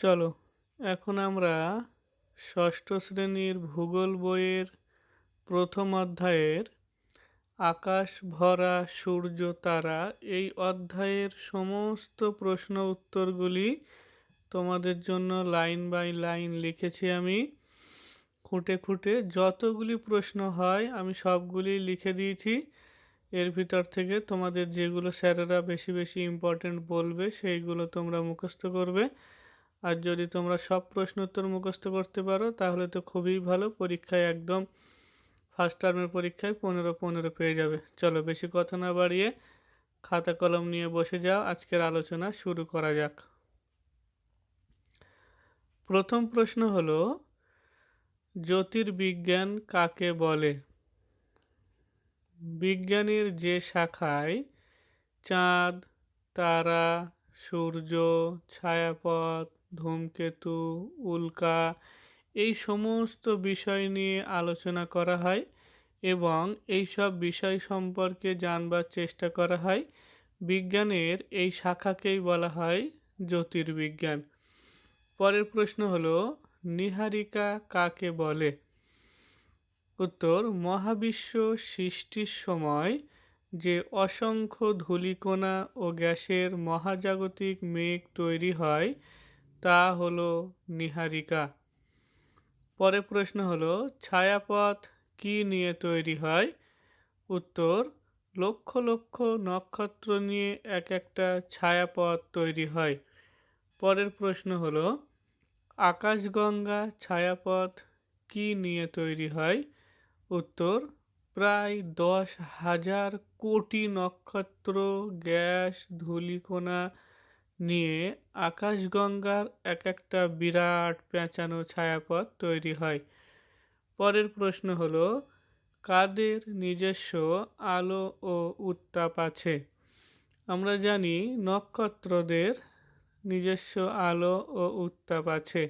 চলো, এখন আমরা ষষ্ঠ শ্রেণির ভূগোল বইয়ের প্রথম অধ্যায়ের আকাশ, ভরা, সূর্য, তারা এই অধ্যায়ের সমস্ত প্রশ্ন উত্তরগুলি তোমাদের জন্য লাইন বাই লাইন লিখেছি আমি। খুঁটে খুঁটে যতগুলি প্রশ্ন হয় আমি সবগুলি লিখে দিয়েছি। এর ভিতর থেকে তোমাদের যেগুলো স্যারেরা বেশি বেশি ইম্পর্টেন্ট বলবে সেইগুলো তোমরা মুখস্থ করবে। আর যদি তোমরা সব প্রশ্ন উত্তর মুখস্থ করতে পারো, তাহলে তো খুবই ভালো। পরীক্ষায় একদম ফার্স্ট টার্মের পরীক্ষায় পনেরো পনেরো পেয়ে যাবে। চলো বেশি কথা না বাড়িয়ে খাতা কলম নিয়ে বসে যাও। আজকের আলোচনা শুরু করা যাক। প্রথম প্রশ্ন হলো, জ্যোতির্বিজ্ঞান কাকে বলে? বিজ্ঞানের যে শাখায় চাঁদ, তারা, সূর্য, ছায়াপথ ধূমকেতু, উল্কা এই সমস্ত বিষয় নিয়ে আলোচনা করা হয় এবং এই সব বিষয় সম্পর্কে জানবার চেষ্টা করা হয়। বিজ্ঞানের এই শাখাকেই বলা হয় জ্যোতির্বিজ্ঞান। পরের প্রশ্ন হলো, নিহারিকা কাকে বলে? উত্তর, মহাবিশ্ব সৃষ্টির সময় যে অসংখ্য ধূলিকণা ও গ্যাসের মহাজাগতিক মেঘ তৈরি হয় তা হলো নিহারিকা। পরের প্রশ্ন হলো, ছায়াপথ কি নিয়ে তৈরি হয়? উত্তর, লক্ষ লক্ষ নক্ষত্র নিয়ে এক একটা ছায়াপথ তৈরি হয়। পরের প্রশ্ন হলো, আকাশগঙ্গা ছায়াপথ কি নিয়ে তৈরি হয়? উত্তর, প্রায় দশ হাজার কোটি নক্ষত্র, গ্যাস, ধূলিকণা নিয়ে আকাশগঙ্গার এক একটা বিরাট পেঁচানো ছায়াপথ তৈরি হয়। পরের প্রশ্ন হলো, কাদের নিজস্ব আলো ও উত্তাপ আছে? আমরা জানি নক্ষত্রদের নিজস্ব আলো ও উত্তাপ আছে।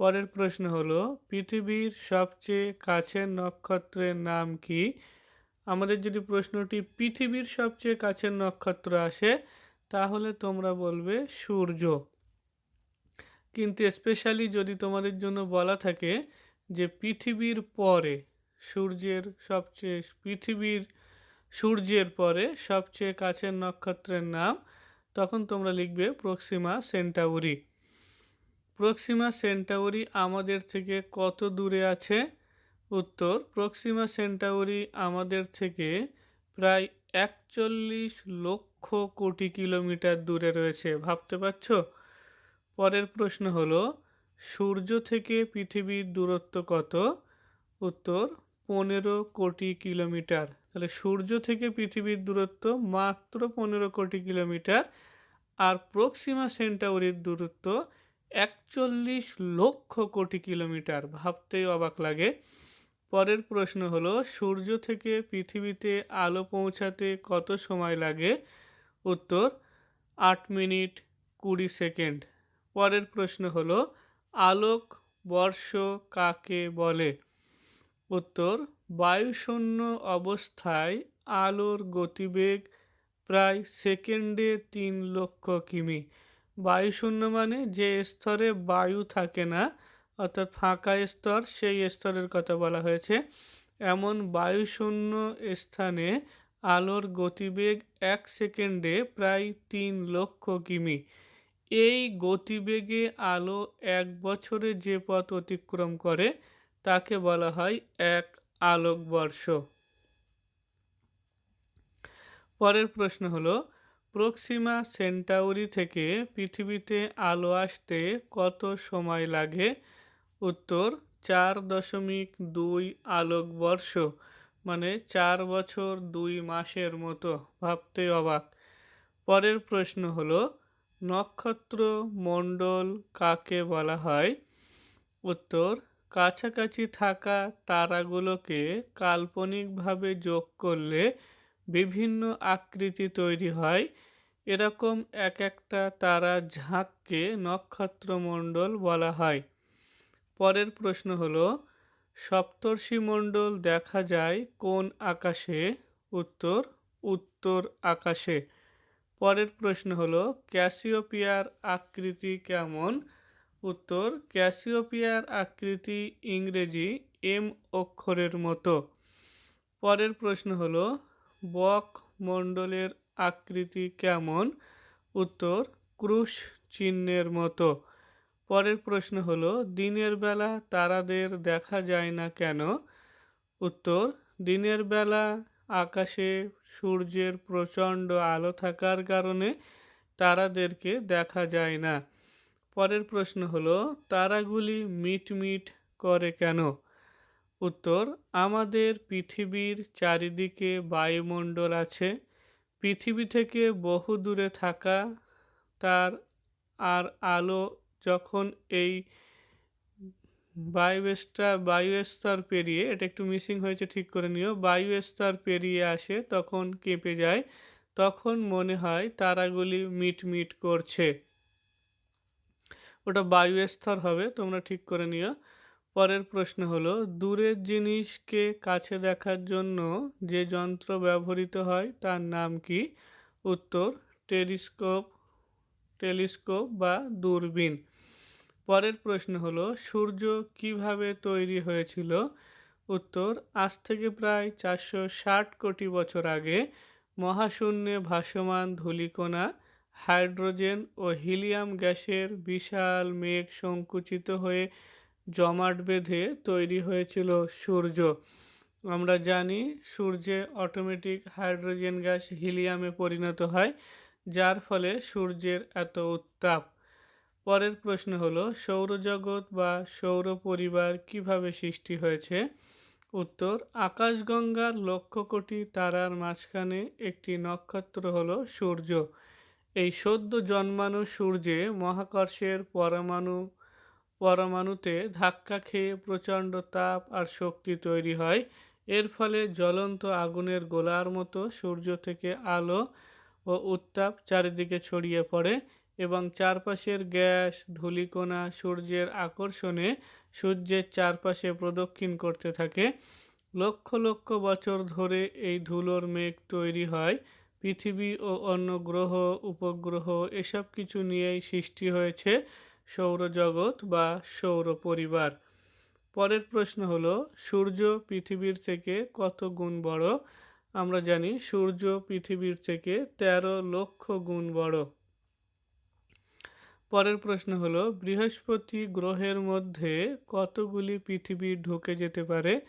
পরের প্রশ্ন হলো, পৃথিবীর সবচেয়ে কাছের নক্ষত্রের নাম কি? আমাদের যদি প্রশ্নটি পৃথিবীর সবচেয়ে কাছের নক্ষত্র আসে তাহলে তোমরা বলবে সূর্য। কিন্তু স্পেশালি যদি তোমাদের জন্য বলা থাকে যে পৃথিবীর পরে, সূর্যের সবচেয়ে, পৃথিবীর সূর্যের পরে সবচেয়ে কাছের নক্ষত্রের নাম, তখন তোমরা লিখবে প্রক্সিমা সেন্টাউরি। প্রক্সিমা সেন্টাউরি আমাদের থেকে কত দূরে আছে? উত্তর, প্রক্সিমা সেন্টাউরি আমাদের থেকে প্রায় একচল্লিশ লক্ষ কোটি কিলোমিটার দূরে রয়েছে, ভাবতে পারছ? পরের প্রশ্ন হলো, সূর্য থেকে পৃথিবীর দূরত্ব কত? উত্তর, পনেরো কোটি কিলোমিটার। তাহলে সূর্য থেকে পৃথিবীর দূরত্ব মাত্র পনেরো কোটি কিলোমিটার, আর প্রক্সিমা সেন্টাউরির দূরত্ব একচল্লিশ লক্ষ কোটি কিলোমিটার। ভাবতেই অবাক লাগে। পরের প্রশ্ন হলো, সূর্য থেকে পৃথিবীতে আলো পৌঁছাতে কত সময় লাগে? উত্তর, আট মিনিট কুড়ি সেকেন্ড। পরের প্রশ্ন হলো, আলোক বর্ষ কাকে বলে? উত্তর, বায়ুশূন্য অবস্থায় আলোর গতিবেগ প্রায় সেকেন্ডে তিন লক্ষ কিমি। বায়ুশূন্য মানে যে স্তরে বায়ু থাকে না অর্থাৎ ফাঁকা স্তর, সেই স্তরের কথা বলা হয়েছে। এমন বায়ুশূন্য স্থানে আলোর গতিবেগ এক সেকেন্ডে প্রায় তিন লক্ষ কিমি। এই গতিবেগে আলো এক বছরে যে পথ অতিক্রম করে, তাকে বলা হয় এক আলোকবর্ষ। পরের প্রশ্ন হলো, প্রক্সিমা সেন্টাউরি থেকে পৃথিবীতে আলো আসতে কত সময় লাগে? উত্তর, চার দশমিক দুই আলোকবর্ষ মানে চার বছর দুই মাসের মতো, ভাবতে অবাক। পরের প্রশ্ন হলো, নক্ষত্র মণ্ডল কাকে বলা হয়? উত্তর, কাছাকাছি থাকা তারাগুলোকে কাল্পনিকভাবে যোগ করলে বিভিন্ন আকৃতি তৈরি হয়। এরকম এক একটা তারা ঝাঁককে নক্ষত্রমণ্ডল বলা হয়। পরের প্রশ্ন হলো সপ্তর্ষিমণ্ডল দেখা যায় কোন আকাশে? উত্তর উত্তর আকাশে। পরের প্রশ্ন হলো, ক্যাসিওপিয়ার আকৃতি কেমন? উত্তর, ক্যাসিওপিয়ার আকৃতি ইংরেজি এম অক্ষরের মতো। পরের প্রশ্ন হলো, বক মণ্ডলের আকৃতি কেমন? উত্তর, ক্রুশ চিহ্নের মতো। পরের প্রশ্ন হলো, দিনের বেলা তারাদের দেখা যায় না কেন? উত্তর, দিনের বেলা আকাশে সূর্যের প্রচণ্ড আলো থাকার কারণে তারাদেরকে দেখা যায় না। পরের প্রশ্ন হলো, তারাগুলি মিটমিট করে কেন? উত্তর, আমাদের পৃথিবীর চারিদিকে বায়ুমণ্ডল আছে। পৃথিবী থেকে বহু দূরে থাকা, তার আর আলো যখন এই বায়ুস্তর বায়ুস্তর পেরিয়ে, এটা একটু মিসিং হয়েছে ঠিক করে নিও বায়ুস্তর পেরিয়ে আসে, তখন কেঁপে যায়, তখন মনে হয় তারাগুলি মিটমিট করছে। ওটা বায়ুস্তর হবে, তোমরা ঠিক করে নিও। পরের প্রশ্ন হলো, দূরের জিনিসকে কাছে দেখার জন্য যে যন্ত্র ব্যবহৃত হয়, তার নাম কি? উত্তর, টেলিস্কোপ টেলিস্কোপ বা দূরবীন। পরের প্রশ্ন হলো, সূর্য কীভাবে তৈরি হয়েছিল? উত্তর, আজ থেকে প্রায় চারশো ষাট কোটি বছর আগে মহাশূন্যে ভাসমান ধূলিকণা, হাইড্রোজেন ও হিলিয়াম গ্যাসের বিশাল মেঘ সংকুচিত হয়ে জমাট বেঁধে তৈরি হয়েছিল সূর্য। আমরা জানি, সূর্যে অটোমেটিক হাইড্রোজেন গ্যাস হিলিয়ামে পরিণত হয়, যার ফলে সূর্যের এত উত্তাপ। পরের প্রশ্ন হলো, সৌরজগৎ বা সৌর পরিবার কীভাবে সৃষ্টি হয়েছে? উত্তর, আকাশগঙ্গার লক্ষ কোটি তারার মাঝখানে একটি নক্ষত্র হলো সূর্য। এই সদ্য জন্মানো সূর্যে মহাকর্ষের পরমাণু, পরমাণুতে ধাক্কা খেয়ে প্রচণ্ড তাপ আর শক্তি তৈরি হয়। এর ফলে জ্বলন্ত আগুনের গোলার মতো সূর্য থেকে আলো ও উত্তাপ চারিদিকে ছড়িয়ে পড়ে। এবং চারপাশের গ্যাস, ধূলিকণা, সূর্যের আকর্ষণে সূর্যের চারপাশে প্রদক্ষিণ করতে থাকে। লক্ষ লক্ষ বছর ধরে এই ধুলোর মেঘ তৈরি হয়। পৃথিবী ও অন্য গ্রহ, উপগ্রহ এসব কিছু নিয়েই সৃষ্টি হয়েছে সৌরজগৎ বা সৌর পরিবার। পরের প্রশ্ন হলো, সূর্য পৃথিবীর থেকে কত গুণ বড়? আমরা জানি সূর্য পৃথিবীর থেকে তেরো লক্ষ গুণ বড়। পরের প্রশ্ন হলো, বৃহস্পতি গ্রহের মধ্যে কতগুলি পৃথিবী ঢুকে যেতে পারে?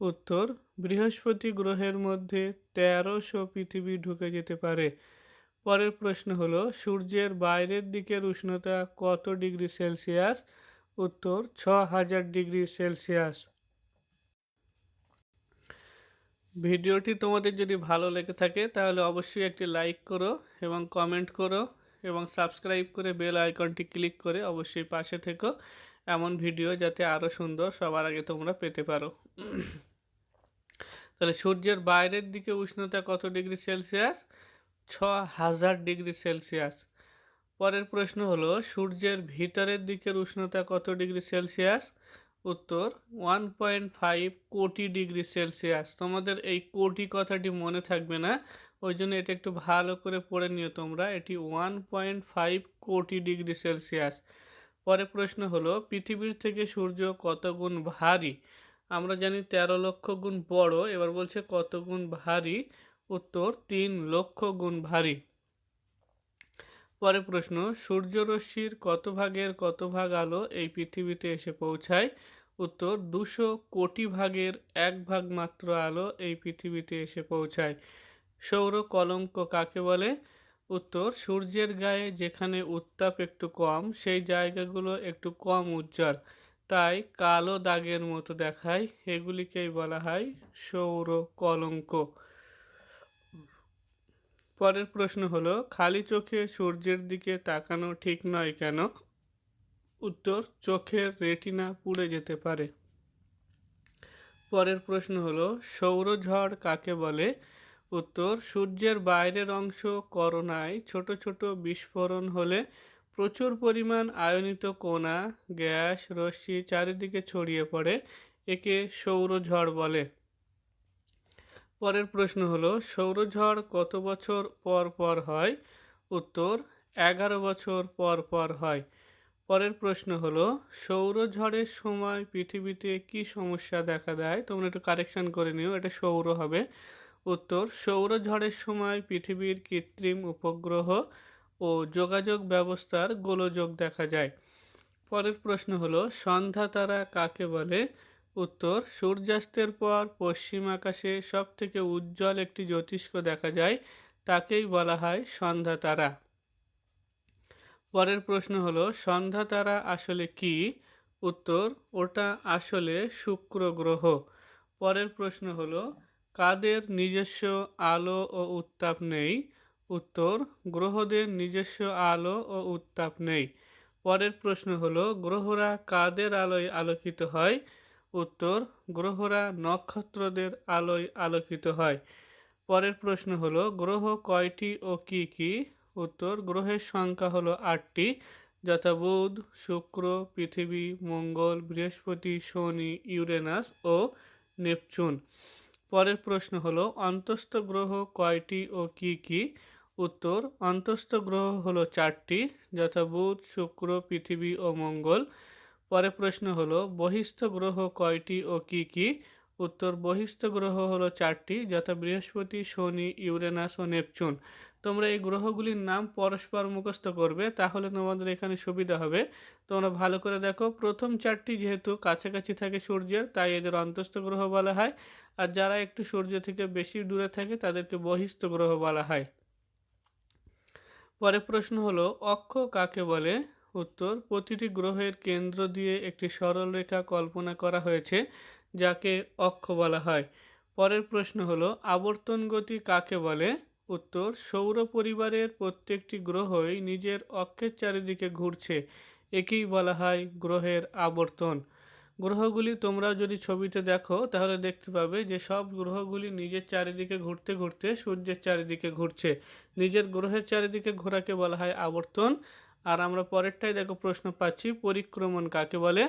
উত্তর, বৃহস্পতি গ্রহের মধ্যে তেরোশো পৃথিবী ঢুকে যেতে পারে। পরের প্রশ্ন হলো, সূর্যের বাইরের দিকের উষ্ণতা কত ডিগ্রি সেলসিয়াস? উত্তর, ছ হাজার ডিগ্রি সেলসিয়াস। ভিডিওটি তোমাদের যদি ভালো লেগে থাকে, তাহলে অবশ্যই একটি লাইক করো এবং কমেন্ট করো। এবং সাবস্ক্রাইব করে বেল আইকনটি ক্লিক করে অবশ্যই পাশে থেকো। এমন ভিডিও যাতে আরও সুন্দর সবার আগে তোমরা পেতে পারো। তাহলে সূর্যের বাইরের দিকে উষ্ণতা কত ডিগ্রি সেলসিয়াস? ছ হাজার ডিগ্রি সেলসিয়াস। পরের প্রশ্ন হলো, সূর্যের ভিতরের দিকের উষ্ণতা কত ডিগ্রি সেলসিয়াস? উত্তর one point five crore degree Celsius. তোমাদের এই কোটি কথাটি মনে থাকবে না। ওই জন্য এটা একটু ভালো করে পড়ে নিও তোমরা। এটি one point five crore degree Celsius. পরে প্রশ্ন হলো, পৃথিবীর থেকে সূর্য কত গুণ ভারী? আমরা জানি তেরো লক্ষ গুণ বড়, এবার বলছে কত গুণ ভারী? উত্তর, তিন লক্ষ গুণ ভারী। পরে প্রশ্ন, সূর্যরশ্মির কত ভাগের কত ভাগ আলো এই পৃথিবীতে এসে পৌঁছায়? উত্তর, দুশো কোটি ভাগের এক ভাগ মাত্র আলো এই পৃথিবীতে এসে পৌঁছায়। সৌর কলঙ্ক কাকে বলে? উত্তর, সূর্যের গায়ে যেখানে উত্তাপ একটু কম, সেই জায়গাগুলো একটু কম উজ্জ্বল। তাই কালো দাগের মতো দেখায়, এগুলিকেই বলা হয় সৌর কলঙ্ক। পরের প্রশ্ন হলো, খালি চোখে সূর্যের দিকে তাকানো ঠিক নয় কেন? উত্তর, চোখের রেটিনা পুড়ে যেতে পারে। পরের প্রশ্ন হলো সৌরঝড় কাকে বলে? উত্তর, সূর্যের বাইরের অংশ করোনায় ছোট ছোট বিস্ফোরণ হলে প্রচুর পরিমাণ আয়নিত কোনা গ্যাস, রশ্মি চারিদিকে ছড়িয়ে পড়ে, একে সৌরঝড় বলে। পরের প্রশ্ন হলো সৌরঝড় কত বছর পর পর হয়? উত্তর, এগারো বছর পর পর হয়। পরের প্রশ্ন হলো সৌরঝড়ের সময় পৃথিবীতে কি সমস্যা দেখা দেয়? তোমরা একটু কারেকশন করে নিও, এটা সৌর হবে। উত্তর সৌরঝড়ের সময় পৃথিবীর কৃত্রিম উপগ্রহ ও যোগাযোগ ব্যবস্থার গোলযোগ দেখা যায়। পরের প্রশ্ন হলো, সন্ধ্যা তারা কাকে বলে? উত্তর, সূর্যাস্তের পর পশ্চিম আকাশে সবথেকে উজ্জ্বল একটি জ্যোতিষ্ক দেখা যায়, তাকেই বলা হয় সন্ধ্যা তারা। পরের প্রশ্ন হলো, সন্ধ্যা তারা আসলে কি? উত্তর, ওটা আসলে শুক্র গ্রহ। পরের প্রশ্ন হলো কাদের নিজস্ব আলো ও উত্তাপ নেই? উত্তর, গ্রহদের নিজস্ব আলো ও উত্তাপ নেই। পরের প্রশ্ন হলো, গ্রহরা কাদের আলোয় আলোকিত হয়? উত্তর, গ্রহরা নক্ষত্রদের আলোয় আলোকিত হয়। পরের প্রশ্ন হলো, গ্রহ কয়টি ও কি কি? উত্তর, গ্রহের সংখ্যা হলো আটটি। যথা বুধ শুক্র, পৃথিবী, মঙ্গল, বৃহস্পতি, শনি, ইউরেনাস ও নেপচুন। পরের প্রশ্ন হলো, অন্তস্থ গ্রহ কয়টি ও কি কি? উত্তর, অন্তস্থ গ্রহ হলো চারটি যথা বুধ শুক্র, পৃথিবী ও মঙ্গল। পরের প্রশ্ন হলো, বহিস্থ গ্রহ কয়টি ও কি কি? উত্তর, বহিস্থ গ্রহ হলো চারটি, যথা বৃহস্পতি, শনি, ইউরেনাস ও নেপচুন। তোমরা এই গ্রহগুলির নাম পরস্পর মুখস্থ করবে, তাহলে তোমাদের এখানে সুবিধা হবে। তোমরা ভালো করে দেখো, প্রথম চারটি যেহেতু কাছাকাছি থাকে সূর্যের, তাই এদের অন্তস্থ গ্রহ বলা হয়। আর যারা একটু সূর্য থেকে বেশি দূরে থাকে, তাদেরকে বহিস্থ গ্রহ বলা হয়। পরে প্রশ্ন হলো, অক্ষ কাকে বলে? উত্তর, প্রতিটি গ্রহের কেন্দ্র দিয়ে একটি সরল রেখা কল্পনা করা হয়েছে, যাকে অক্ষ বলা হয়। পরের প্রশ্ন হলো, আবর্তন গতি কাকে বলে? উত্তর, সৌর পরিবারের প্রত্যেকটি গ্রহই নিজের অক্ষের চারিদিকে ঘুরছে। একেই বলা হয় গ্রহের আবর্তন। গ্রহগুলি তোমরা যদি ছবিতে দেখো, তাহলে দেখতে পাবে যে সব গ্রহগুলি নিজের চারিদিকে ঘুরতে ঘুরতে সূর্যের চারিদিকে ঘুরছে। নিজের গ্রহের চারিদিকে ঘোরাকে বলা হয় আবর্তন। আর আমরা পরেরটাই দেখো প্রশ্ন পাচ্ছি, পরিক্রমণ কাকে বলে?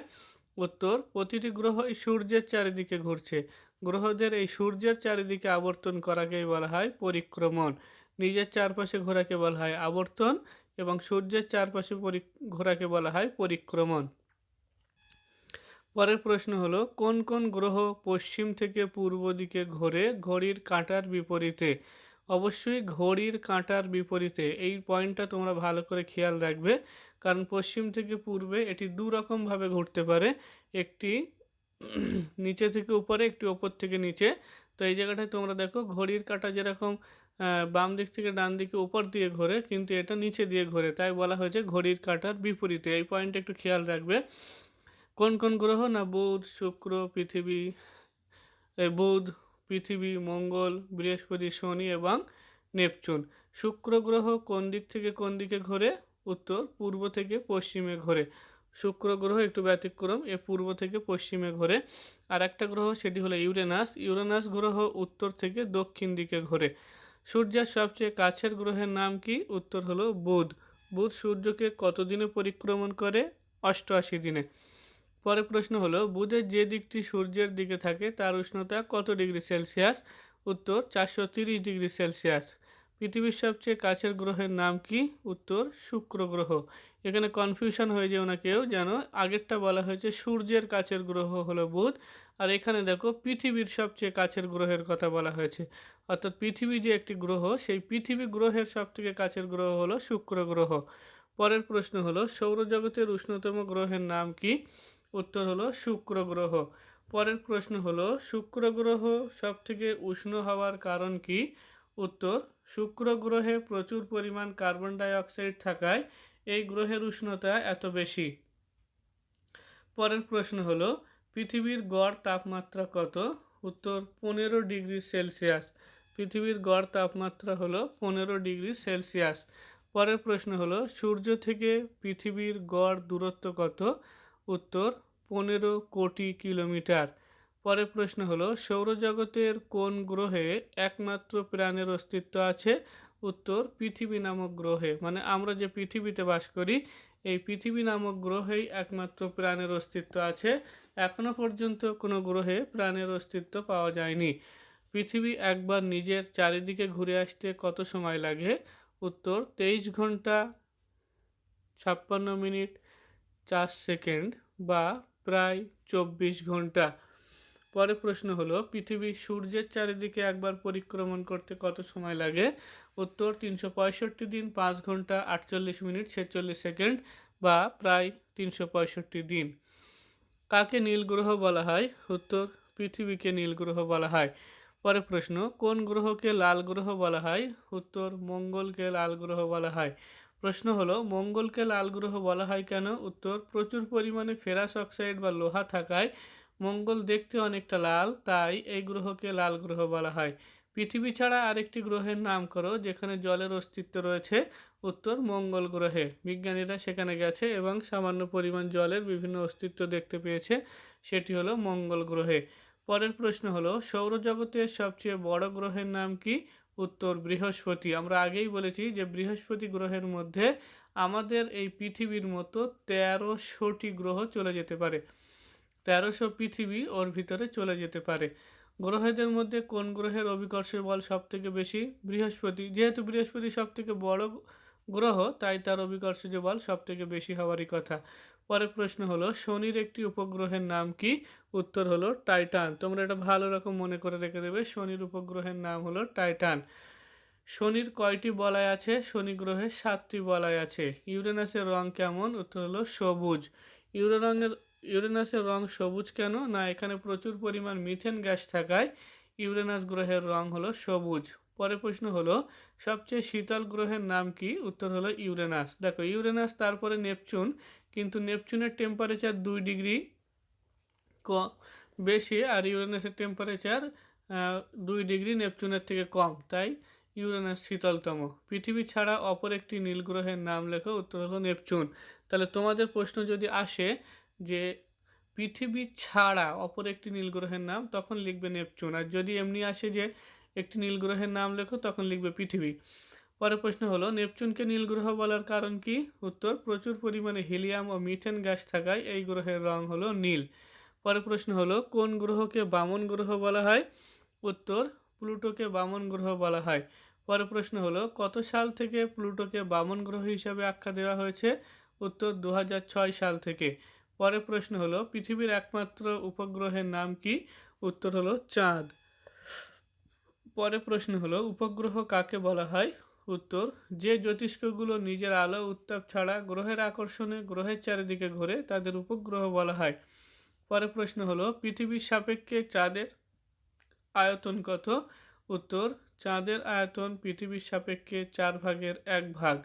উত্তর, প্রতিটি গ্রহই সূর্যের চারিদিকে ঘুরছে। গ্রহদের এই সূর্যের চারিদিকে আবর্তন করাকেই বলা হয় পরিক্রমণ। নিজের চারপাশে ঘোরাকে বলা হয় আবর্তন এবং সূর্যের চারপাশে পরি ঘোরাকে বলা হয় পরিক্রমণ। পরের প্রশ্ন হলো, কোন কোন গ্রহ পশ্চিম থেকে পূর্ব দিকে ঘোরে ঘড়ির কাঁটার বিপরীতে? অবশ্যই ঘড়ির কাঁটার বিপরীতে। এই পয়েন্টটা তোমরা ভালো করে খেয়াল রাখবে, কারণ পশ্চিম থেকে পূর্বে এটি দু রকমভাবে ঘুরতে পারে। একটি নিচে থেকে উপরে, একটি ওপর থেকে নিচে। তো এই জায়গাটায় তোমরা দেখো, ঘড়ির কাঁটা যেরকম বাম দিক থেকে ডান দিকে উপর দিয়ে ঘোরে, কিন্তু এটা নিচে দিয়ে ঘোরে। তাই বলা হয়েছে ঘড়ির কাঁটার বিপরীতে। এই পয়েন্টটা একটু খেয়াল রাখবে। কোন কোন গ্রহ? না, বুধ, শুক্র, পৃথিবী বুধ, পৃথিবী, মঙ্গল, বৃহস্পতি, শনি এবং নেপচুন। শুক্র গ্রহ কোন দিক থেকে কোন দিকে ঘোরে? উত্তর, পূর্ব থেকে পশ্চিমে ঘোরে। শুক্র গ্রহ একটু ব্যতিক্রম, এ পূর্ব থেকে পশ্চিমে ঘোরে। আর একটা গ্রহ সেটি হলো ইউরেনাস। ইউরেনাস গ্রহ উত্তর থেকে দক্ষিণ দিকে ঘোরে। সূর্যের সবচেয়ে কাছের গ্রহের নাম কি? উত্তর হলো বুধ। বুধ সূর্যকে কত দিনে পরিক্রমণ করে? অষ্টআশি দিনে। পরের প্রশ্ন হলো, বুধের যে দিকটি সূর্যের দিকে থাকে, তার উষ্ণতা কত ডিগ্রি সেলসিয়াস? উত্তর, চারশো ডিগ্রি সেলসিয়াস। পৃথিবীর সবচেয়ে কাছের গ্রহের নাম কি? উত্তর, শুক্র গ্রহ। এখানে কনফিউশন হয়ে যেও না কেউ, যেন আগেরটা বলা হয়েছে সূর্যের কাছের গ্রহ হলো বুধ, আর এখানে দেখো পৃথিবীর সবচেয়ে কাছের গ্রহের কথা বলা হয়েছে। অর্থাৎ পৃথিবী যে একটি গ্রহ, সেই পৃথিবী গ্রহের সবথেকে কাছের গ্রহ হলো শুক্র গ্রহ। পরের প্রশ্ন হলো, সৌরজগতের উষ্ণতম গ্রহের নাম কি? উত্তর হলো শুক্র গ্রহ। পরের প্রশ্ন হলো, শুক্র গ্রহ সবথেকে উষ্ণ হওয়ার কারণ কি? উত্তর শুক্র গ্রহে প্রচুর পরিমাণ কার্বন ডাইঅক্সাইড থাকায় এই গ্রহের উষ্ণতা এত বেশি। পরের প্রশ্ন হলো, পৃথিবীর গড় তাপমাত্রা কত? উত্তর, পনেরো ডিগ্রি সেলসিয়াস। পৃথিবীর গড় তাপমাত্রা হলো পনেরো ডিগ্রি সেলসিয়াস। পরের প্রশ্ন হলো, সূর্য থেকে পৃথিবীর গড় দূরত্ব কত? উত্তর, পনেরো কোটি কিলোমিটার। পরের প্রশ্ন হলো, সৌরজগতের কোন গ্রহে একমাত্র প্রাণের অস্তিত্ব আছে? উত্তর, পৃথিবী নামক গ্রহে। মানে আমরা যে পৃথিবীতে বাস করি, এই পৃথিবী নামক গ্রহেই একমাত্র প্রাণের অস্তিত্ব আছে। এখনও পর্যন্ত কোনো গ্রহে প্রাণের অস্তিত্ব পাওয়া যায়নি। পৃথিবী একবার নিজের চারিদিকে ঘুরে আসতে কত সময় লাগে? উত্তর, তেইশ ঘণ্টা, ছাপ্পান্ন মিনিট, চার সেকেন্ড বা প্রায় চব্বিশ ঘণ্টা। পরের প্রশ্ন হলো, পৃথিবী সূর্যের চারিদিকে একবার পরিক্রমণ করতে কত সময় লাগে? উত্তর, তিনশো পঁয়ষট্টি দিন, পাঁচ ঘণ্টা, আটচল্লিশ মিনিট, ছেচল্লিশ সেকেন্ড বা প্রায় তিনশো পঁয়ষট্টি দিন। কাকে নীল গ্রহ বলা হয়? উত্তর, পৃথিবীকে নীল গ্রহ বলা হয়। পরের প্রশ্ন, কোন গ্রহকে লাল গ্রহ বলা হয়? উত্তর, মঙ্গলকে লাল গ্রহ বলা হয়। প্রশ্ন হলো, মঙ্গলকে লাল গ্রহ বলা হয় কেন? উত্তর, প্রচুর পরিমাণে ফেরাস অক্সাইড বা লোহা থাকায় মঙ্গল দেখতে অনেকটা লাল, তাই এই গ্রহকে লাল গ্রহ বলা হয়। পৃথিবী ছাড়া আরেকটি গ্রহের নাম করো, যেখানে জলের অস্তিত্ব রয়েছে উত্তর মঙ্গল গ্রহে। বিজ্ঞানীরা সেখানে গেছে এবং সামান্য পরিমাণ জলের বিভিন্ন অস্তিত্ব দেখতে পেয়েছে, সেটি হলো মঙ্গল গ্রহে। পরের প্রশ্ন হলো, সৌরজগতের সবচেয়ে বড় গ্রহের নাম কি? উত্তর, বৃহস্পতি। আমরা আগেই বলেছি যে বৃহস্পতি গ্রহের মধ্যে আমাদের এই পৃথিবীর মতো তেরোশোটি গ্রহ চলে যেতে পারে। তেরোশো পৃথিবী ওর ভিতরে চলে যেতে পারে। গ্রহেদের মধ্যে কোন গ্রহের অভিকর্ষের বল সব থেকে বেশি? বৃহস্পতি। যেহেতু বৃহস্পতি সব থেকে বড় গ্রহ, তাই তার অভিকর্ষজ বল সব থেকে বেশি হওয়ারই কথা। পরের প্রশ্ন হলো, শনির একটি উপগ্রহের নাম কি? উত্তর হলো টাইটান। তোমরা এটা ভালো রকম মনে করে রেখে দেবে, শনির উপগ্রহের নাম হলো টাইটান। শনির কয়টি বলয় আছে? শনি গ্রহের সাতটি বলয় আছে। ইউরেনাসের রং কেমন? উত্তর হলো সবুজ। ইউরেরঙের ইউরেনাসের রং সবুজ কেন? না, এখানে প্রচুর পরিমাণ মিথেন গ্যাস থাকায় ইউরেনাস গ্রহের রং হলো সবুজ। পরের প্রশ্ন হলো, সবচেয়ে শীতল গ্রহের নাম কি? উত্তর হলো ইউরেনাস। দেখো, ইউরেনাস, তারপরে নেপচুন, কিন্তু নেপচুনের টেম্পারেচার দুই ডিগ্রি বেশি, আর ইউরেনাসের টেম্পারেচার দুই ডিগ্রি নেপচুনের থেকে কম। তাই ইউরেনাস শীতলতম। পৃথিবী ছাড়া অপর একটি নীল গ্রহের নাম লেখো, উত্তর হলো নেপচুন। তাহলে তোমাদের প্রশ্ন যদি আসে যে পৃথিবী ছাড়া অপর একটি নীল গ্রহের নাম তখন লিখবে নেপচুন। আর যদি এমনি আসে যে একটি নীল গ্রহের নাম লেখো, তখন লিখবে পৃথিবী। পরের প্রশ্ন হলো, নেপচুনকে নীল গ্রহ বলার কারণ কি? উত্তর, প্রচুর পরিমাণে হিলিয়াম ও মিথেন গ্যাস থাকায় এই গ্রহের রং হলো নীল। পরের প্রশ্ন হলো, কোন গ্রহকে বামন গ্রহ বলা হয়? উত্তর, প্লুটোকে বামন গ্রহ বলা হয়। পরের প্রশ্ন হলো, কত সাল থেকে প্লুটোকে বামন গ্রহ হিসাবে আখ্যা দেওয়া হয়েছে? উত্তর দু হাজার ছয় সাল থেকে। পরের প্রশ্ন হলো, পৃথিবীর একমাত্র উপগ্রহের নাম কি? উত্তর হলো চাঁদ। পরের প্রশ্ন হলো, উপগ্রহ কাকে বলা হয়? উত্তর, যে জ্যোতিষ্কগুলো নিজের আলো উত্তাপ ছাড়া গ্রহের আকর্ষণে গ্রহের চারিদিকে ঘোরে, তাদের উপগ্রহ বলা হয়। পরের প্রশ্ন হলো, পৃথিবীর সাপেক্ষে চাঁদের আয়তন কত? উত্তর, চাঁদের আয়তন পৃথিবীর সাপেক্ষে চার ভাগের এক ভাগ।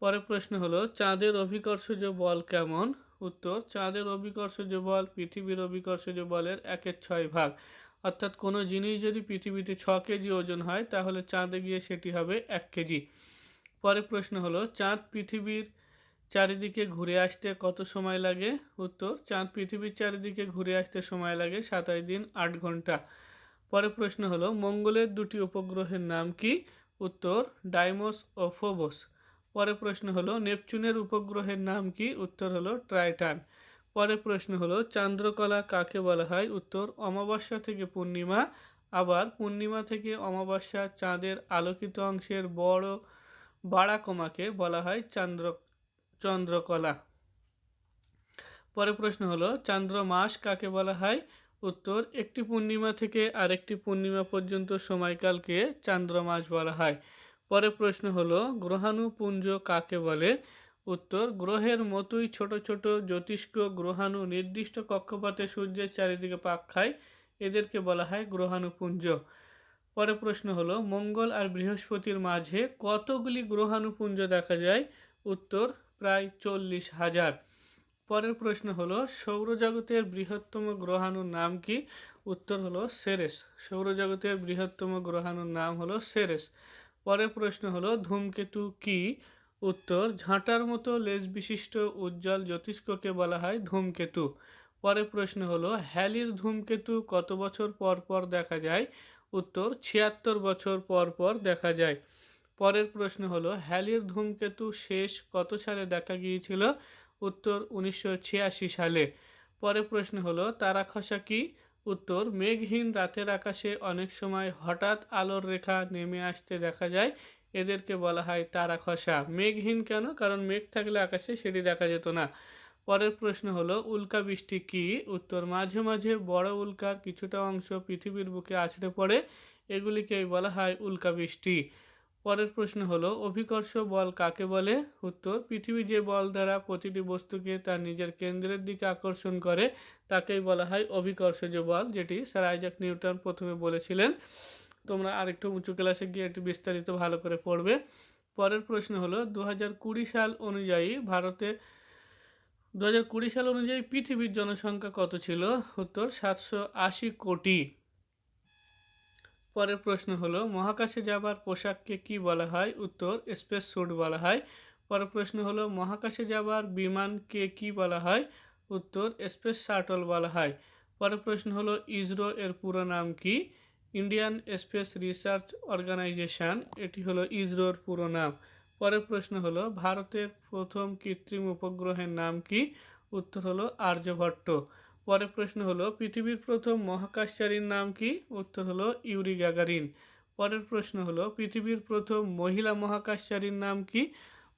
পরের প্রশ্ন হলো, চাঁদের অভিকর্ষজ বল কেমন? উত্তর, চাঁদের অভিকর্ষজ বল পৃথিবীর অভিকর্ষজ বলের একের ছয় ভাগ। অর্থাৎ কোনো জিনিস যদি পৃথিবীতে ছ কেজি ওজন হয়, তাহলে চাঁদে গিয়ে সেটি হবে এক কেজি। পরের প্রশ্ন হলো, চাঁদ পৃথিবীর চারিদিকে ঘুরে আসতে কত সময় লাগে? উত্তর, চাঁদ পৃথিবীর চারিদিকে ঘুরে আসতে সময় লাগে সাতাশ দিন আট ঘণ্টা। পরের প্রশ্ন হলো, মঙ্গলের দুটি উপগ্রহের নাম কি? উত্তর, ডাইমোস ও ফোবোস। পরের প্রশ্ন হলো, নেপচুনের উপগ্রহের নাম কি? উত্তর হলো, ট্রাইটান। পরের প্রশ্ন হলো, চান্দ্রকলা কাকে বলা হয়? উত্তর, অমাবস্যা থেকে পূর্ণিমা, আবার পূর্ণিমা থেকে অমাবস্যা চাঁদের আলোকিত অংশের বড় বাড়া কমাকে বলা হয় চান্দ্র, চন্দ্রকলা। পরের প্রশ্ন হলো চান্দ্র মাস কাকে বলা হয়? উত্তর, একটি পূর্ণিমা থেকে আরেকটি পূর্ণিমা পর্যন্ত সময়কালকে চান্দ্রমাস বলা হয়। পরের প্রশ্ন হলো, গ্রহাণুপুঞ্জ কাকে বলে? উত্তর, গ্রহের মতোই ছোট ছোট জ্যোতিষ্ক গ্রহাণু নির্দিষ্ট কক্ষপথে সূর্যের চারিদিকে পাক খায়, এদেরকে বলা হয় গ্রহাণুপুঞ্জ। পরের প্রশ্ন হলো, মঙ্গল আর বৃহস্পতির মাঝে কতগুলি গ্রহাণুপুঞ্জ দেখা যায়? উত্তর, প্রায় চল্লিশ হাজার। পরের প্রশ্ন হলো, সৌরজগতের বৃহত্তম গ্রহাণুর নাম কি? উত্তর হলো সেরেস। সৌরজগতের বৃহত্তম গ্রহাণুর নাম হলো সেরেস। পরের প্রশ্ন হলো, ধূমকেতু কি? উত্তর, ঝাঁটার মতো লেজ বিশিষ্ট উজ্জ্বল জ্যোতিষ্ককে বলা হয় ধূমকেতু। পরের প্রশ্ন হলো, হ্যালির ধূমকেতু কত বছর পর পর দেখা যায়? উত্তর, ছিয়াত্তর বছর পর পর দেখা যায়। পরের প্রশ্ন হলো, হ্যালির ধূমকেতু শেষ কত সালে দেখা গিয়েছিল? উত্তর, উনিশশো ছিয়াশি সালে। পরের প্রশ্ন হলো তারা খসা কি? উত্তর, মেঘহীন রাতের আকাশে অনেক সময় হঠাৎ আলোর রেখা নেমে আসতে দেখা যায়। এদেরকে বলা হয় তারা খসা। মেঘহীন কেন? কারণ মেঘ থাকলে আকাশে সেটি দেখা যেত না। পরের প্রশ্ন হলো, উল্কা বৃষ্টি কি? উত্তর, মাঝে মাঝে বড় উল্কার কিছুটা অংশ পৃথিবীর বুকে আছড়ে পড়ে। এগুলিকেই বলা হয় উল্কা বৃষ্টি। পরের প্রশ্ন হলো, অভিকর্ষ বল কাকে বলে? উত্তর, পৃথিবী যে বল দ্বারা প্রতিটি বস্তুকে তার নিজের কেন্দ্রের দিকে আকর্ষণ করে, তাকেই বলা হয় অভিকর্ষজ বল, যেটি স্যার আইজাক নিউটন প্রথমে বলেছিলেন। তোমরা আরেকটু উঁচু ক্লাসে গিয়ে একটু বিস্তারিত ভালো করে পড়বে। পরের প্রশ্ন হলো দু হাজার কুড়ি সাল অনুযায়ী ভারতে দু হাজার কুড়ি সাল অনুযায়ী পৃথিবীর জনসংখ্যা কত ছিল? উত্তর, সাতশো আশি কোটি। পরের প্রশ্ন হলো, মহাকাশে যাবার পোশাককে কি বলা হয়? উত্তর, স্পেস স্যুট বলা হয়। পরের প্রশ্ন হলো, মহাকাশে যাবার বিমানকে কি বলা হয়? উত্তর, স্পেস শাটল বলা হয়। পরের প্রশ্ন হলো, ইসরো এর পুরো নাম কি? ইন্ডিয়ান স্পেস রিসার্চ অর্গানাইজেশন, এটি হলো ইসরোর পুরো নাম। পরের প্রশ্ন হলো, ভারতের প্রথম কৃত্রিম উপগ্রহের নাম কি? উত্তর হলো, আর্যভট্ট। পরের প্রশ্ন হলো, পৃথিবীর প্রথম মহাকাশচারীর নাম কি? উত্তর হলো ইউরি গ্যাগারিন। পরের প্রশ্ন হলো, পৃথিবীর প্রথম মহিলা মহাকাশচারীর নাম কি?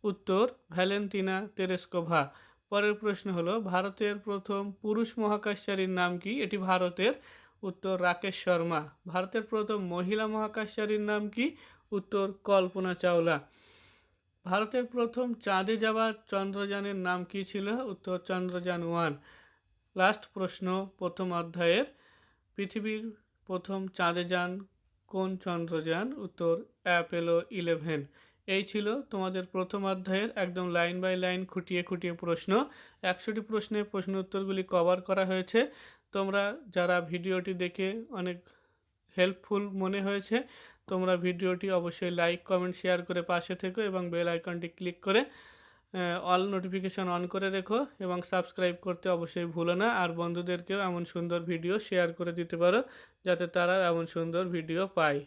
উত্তর, ভ্যালেন্টিনা তেরেস্কোভা। পরের প্রশ্ন হলো, ভারতের প্রথম পুরুষ মহাকাশচারীর নাম কি? এটি ভারতের। উত্তর, রাকেশ শর্মা। ভারতের প্রথম মহিলা মহাকাশচারীর নাম কি? উত্তর, কল্পনা চাওলা। ভারতের প্রথম চাঁদে যাওয়া চন্দ্রযানের নাম কি ছিল? উত্তর, চন্দ্রযান ওয়ান। লাস্ট প্রশ্ন প্রথম অধ্যায়ের। পৃথিবীর প্রথম চাঁদে যান, কোন চন্দ্রযান উত্তর, অ্যাপেলো ইলেভেন। এই ছিল তোমাদের প্রথম অধ্যায়ের একদম লাইন বাই লাইন খুঁটিয়ে খুঁটিয়ে প্রশ্ন। একশোটি প্রশ্নের প্রশ্ন উত্তরগুলি কভার করা হয়েছে। তোমরা যারা ভিডিওটি দেখে অনেক হেল্পফুল মনে হয়েছে, তোমরা ভিডিওটি অবশ্যই লাইক, কমেন্ট, শেয়ার করে পাশে থেকো এবং বেল আইকনটি ক্লিক করে অল নোটিফিকেশান অন করে রেখো এবং সাবস্ক্রাইব করতে অবশ্যই ভুলো না। আর বন্ধুদেরকেও এমন সুন্দর ভিডিও শেয়ার করে দিতে পারো, যাতে তারা এমন সুন্দর ভিডিও পায়।